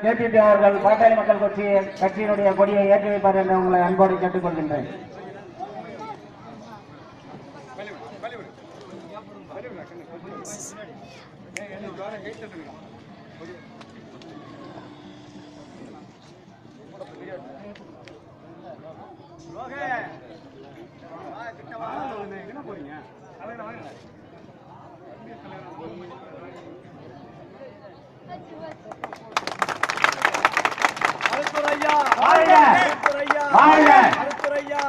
JBP அவர்கள் பாட்டாளி மக்கள் கட்சி கட்சியினுடைய கொடியை ஏற்றி வைப்பார் என்று உங்களை அன்போடு கேட்டுக்கொள்கின்றேன். மருத்துவரையா வாழ்க! மருத்துவரையா வாழ்க!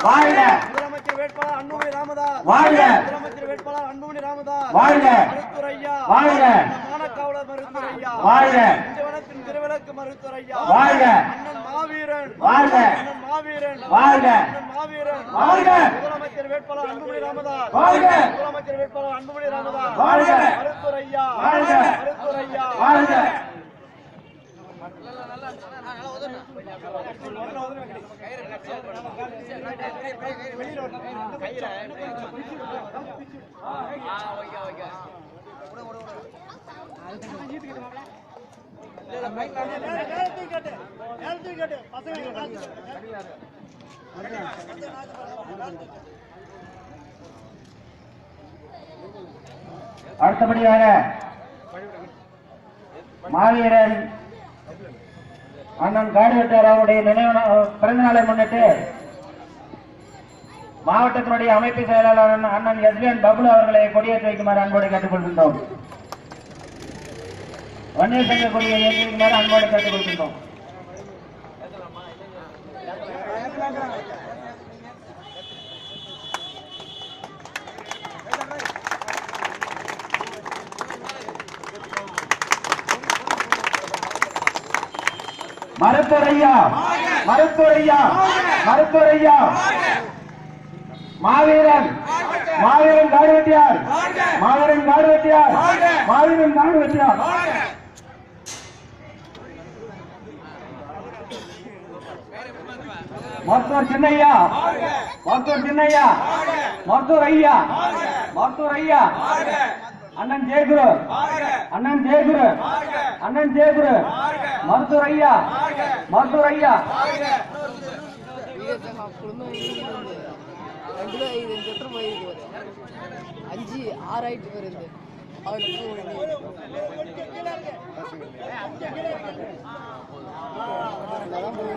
வாழ்க! முதலமைச்சர் வேட்பாளர் அன்புமணி ராமதாஸ் வாழ்க! முதலமைச்சர் வேட்பாளர் அன்புமணி ராமதாஸ் வாழ்க! மருத்துவரையா வாழ்க! மானக்காவலர் மருத்துவரையா வாழ்க! இந்தியவனத்தின் திருவிளக்கு மருத்துவரையா வாழ்க! அண்ணன் மாவீரன் வாழ்க! அண்ணன் மாவீரன் வாழ்க! அண்ணன் மாவீரன் வாழ்க! முதலமைச்சர் வேட்பாளர் அன்புமணி ராமதாஸ் வாழ்க! முதலமைச்சர் வேட்பாளர் அன்புமணி ராமதாஸ் வாழ்க! மருத்துவரையா வாழ்க! மருத்துவரையா வாழ்க அடுத்தபடியாக மாவீரன் அண்ணன் காடுவெட்டார் அவருடைய நினைவு பிறந்த நாளை முன்னிட்டு மாவட்டத்தினுடைய அமைப்பு செயலாளர் அண்ணன் அண்ணன் எஸ்பிஎன் அவர்களை கொடியேற்றி வைக்குமாறு அன்போடு கேட்டுக்கொள்கின்றோம். வன்னியர் சங்க கொடியை ஏற்றி வைக்குமாறு அன்போடு கேட்டுக்கொள்கின்றோம். மருத்துவரையா? மருத்துவரையா? மருத்துவரையா? மாவீரன். மாவீரன் காடுவெட்டியார் மாவீரன் காடுவெட்டியார் மாவீரன் காடுவெட்டியார் மருத்துவர் சின்னையா? மருத்துவர் சின்னையா? மருத்துவர் ஐயா? மருத்துவர் ஐயா? அண்ணன் ஜெயகுரு? அண்ணன் ஜெயகுரு? அண்ணன் ஜெயகுரு? மருத்துவர் ஐயா? மருத்துவர் ஐயா. ரெண்டு ரூபா ஐదు அஞ்சு போயிருக்கு அஞ்சு ஆறு ஆயிட்டு வருது அவருக்கு